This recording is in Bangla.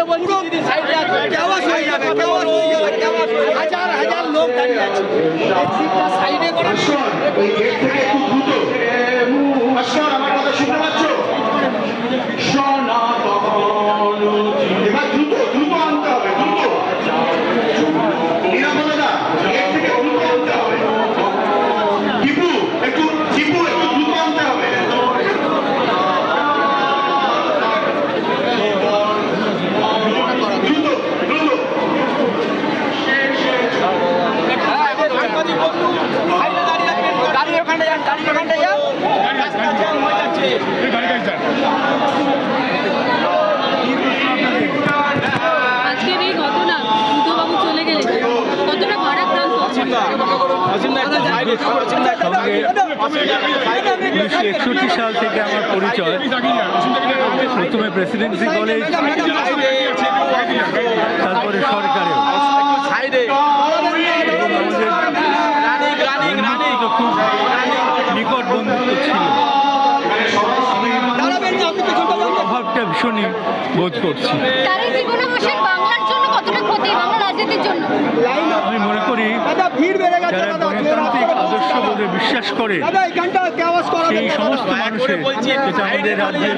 করে বলছি হয়ে যাবে কেওয়াশ হয়ে যাবে কেওয়াশ হাজার হাজার লোক দাঁড়িয়ে আছে। সাইডে করার আচ্ছা, আজকের এই ঘটনা বাবু চলে গেলেন। কতটা ভারাক্রান্ত। উনিশশো একষট্টি সাল থেকে আমার পরিচয়। প্রথমে প্রেসিডেন্সি কলেজ। ভীষণই বোধ করছি। আমি মনে করি ভিড় বেড়ে গেছে যারা গণতান্ত্রিক আদর্শ বলে বিশ্বাস করে সেই সমস্ত মানুষের যেটা আমাদের রাজ্যের